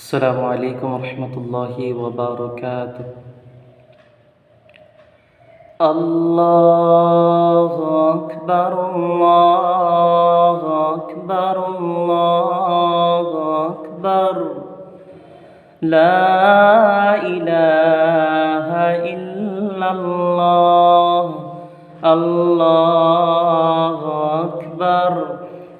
السلام عليكم ورحمة الله وبركاته الله أكبر الله أكبر الله أكبر لا إله إلا الله الله أكبر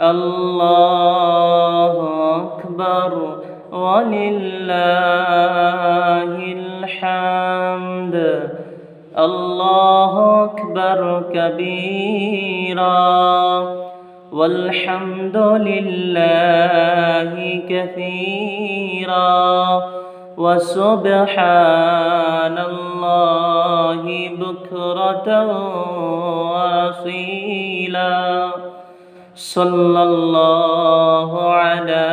الله أكبر ولله الحمد. الله أكبر كبيرا. والحمد لله كثيرا. وسبحان الله بكرة وأصيلا. صلى الله على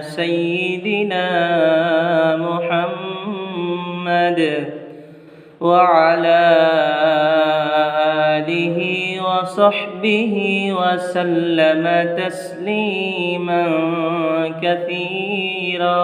سيدنا محمد وعلى آله وصحبه وسلم تسليما كثيرا.